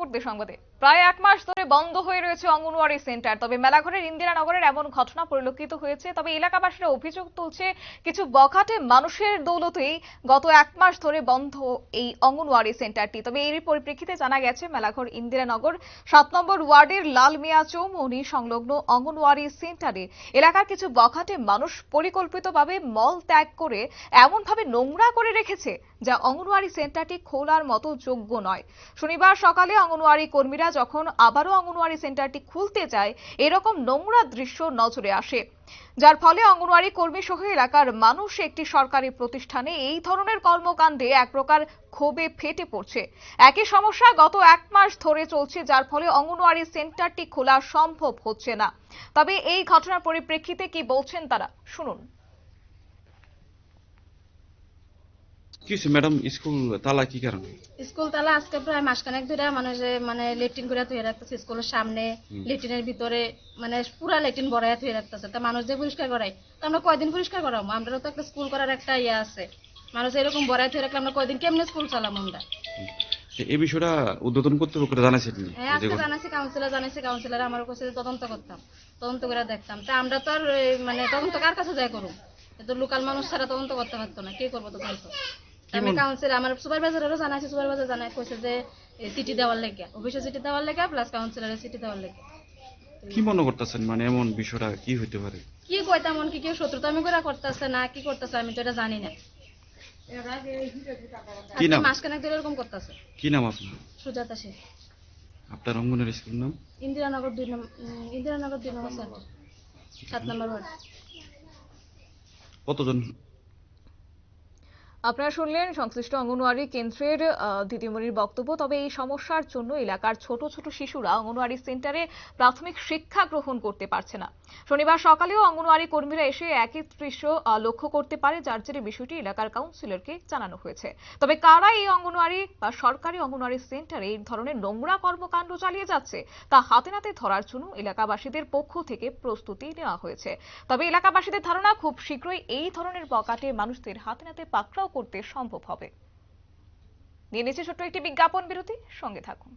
পরবর্তী সংবাদে। প্রায় এক মাস ধরে বন্ধ হয়ে রয়েছে অঙ্গনওয়াড়ি সেন্টার, তবে মেলাঘরের ইন্দিরানগরের এমন ঘটনা পরিলক্ষিত হয়েছে। তবে এলাকাবাসীরা অভিযোগ তুলছে, কিছু বখাটে মানুষের দৌলতেই গত এক মাস ধরে বন্ধ এই অঙ্গনওয়াড়ি সেন্টারটি। তবে এরই পরিপ্রেক্ষিতে জানা গেছে, মেলাঘর ইন্দিরানগর সাত নম্বর ওয়ার্ডের লালমিয়া চৌমনি সংলগ্ন অঙ্গনওয়াড়ি সেন্টারে এলাকার কিছু বখাটে মানুষ পরিকল্পিতভাবে মল ত্যাগ করে এমনভাবে নোংরা করে রেখেছে, যা অঙ্গনওয়াড়ি সেন্টারটি খোলার মতো যোগ্য নয়। শনিবার সকালে অঙ্গনওয়াড়ি কর্মীরা যখন আবারও অঙ্গনওয়াড়ি সেন্টারটি খুলতে যায়, এরকম নোংরা দৃশ্য নজরে আসে। যার ফলে অঙ্গনওয়াড়ি কর্মী সহ এলাকার মানুষ একটি সরকারি প্রতিষ্ঠানে এই ধরনের কর্মকাণ্ডে এক প্রকার ক্ষোভে ফেটে পড়ছে। একই সমস্যা গত এক মাস ধরে চলছে, যার ফলে অঙ্গনওয়াড়ি সেন্টারটি খোলা সম্ভব হচ্ছে না। তবে এই ঘটনার পরিপ্রেক্ষিতে কি বলছেন তারা? শুনুন। কি ম্যাডাম? স্কুল তালা কি কারণে? স্কুল তালা আজকে প্রায় মাসখানেক ধরে মানুষ মানে লেট্রিন করে ধুয়ে রাখতেছে স্কুলের সামনে লেট্রিনের ভিতরে মানে পুরা লেট্রিন বড়াইয়া ধুয়ে রাখতেছে। তা মানুষ যে পরিষ্কার করাই তো আমরা কয়দিন পরিষ্কার তো একটা স্কুল করার একটা ইয়ে আছে। মানুষ এরকম বড়াই ধুয়ে রাখলে আমরা কয়দিন কেমনে স্কুল চালাম আমরা? এই বিষয়টা উদ্বোধন কর্তৃপক্ষরা জানাইছেন হ্যাঁ আজকে জানাইছি কাউন্সিলর জানাইছি কাউন্সিলর আমার কাছে তদন্ত করতাম তদন্ত করে দেখতাম। তা আমরা তো আর মানে তদন্ত কার কাছে যাই করুম? এ তো লোকাল মানুষ ছাড়া তদন্ত করতে পারতো না কে করব তদন্ত? তা আমি কাউন্সিলর আমার সুপারভাইজারেরও জানাইছি সুপারভাইজার জানাই কইছে যে চিঠি দেওয়ার লেগে অফিসে চিঠি দেওয়ার লেগে প্লাস কাউন্সিলরের চিঠি দেওয়ার লেগে। কি মনে করতেছেন? মানে এমন বিষয়টা কি হইতে পারে? কি কই তেমন কি কেউ শত্রুতা আমি করে করতেছে না কি করতেছে আমি তো এটা জানি না। কি নাম? মাসখানেক ধরে এরকম করতেছে। কি নাম আপনার? সুজাতা সে আপনার অঙ্গনের স্কুল নাম? ইন্দিরানগর দুই নম্বর ইন্দিরানগর দুই নম্বর সেন্টার সাত নম্বর ওয়ার্ড। কতজন আপনারা শুনলেন সংশ্লিষ্ট অঙ্গনওয়াড়ি কেন্দ্রের দিদিমণির বক্তব্য। তবে এই সমস্যার জন্য এলাকার ছোট ছোট শিশুরা অঙ্গনওয়াড়ি সেন্টারে প্রাথমিক শিক্ষা গ্রহণ করতে পারছে না। শনিবার সকালেও অঙ্গনওয়াড়ি কর্মীরা এসে একই দৃশ্য লক্ষ্য করতে পারে, যার জেরে বিষয়টি এলাকার কাউন্সিলরকে জানানো হয়েছে। তবে কারা এই অঙ্গনওয়াড়ি বা সরকারি অঙ্গনওয়াড়ি সেন্টারে এই ধরনের নোংরা কর্মকাণ্ড চালিয়ে যাচ্ছে, তা হাতে নাতে ধরার জন্য এলাকাবাসীদের পক্ষ থেকে প্রস্তুতি নেওয়া হয়েছে। তবে এলাকাবাসীদের ধারণা, খুব শীঘ্রই এই ধরনের বকাটে মানুষদের হাতে নাতে পাকড়াও করতে সম্ভব হবে। নিয়ে নিচ্ছে ছোট্ট একটি বিজ্ঞাপন বিরতি। সঙ্গে থাকুন।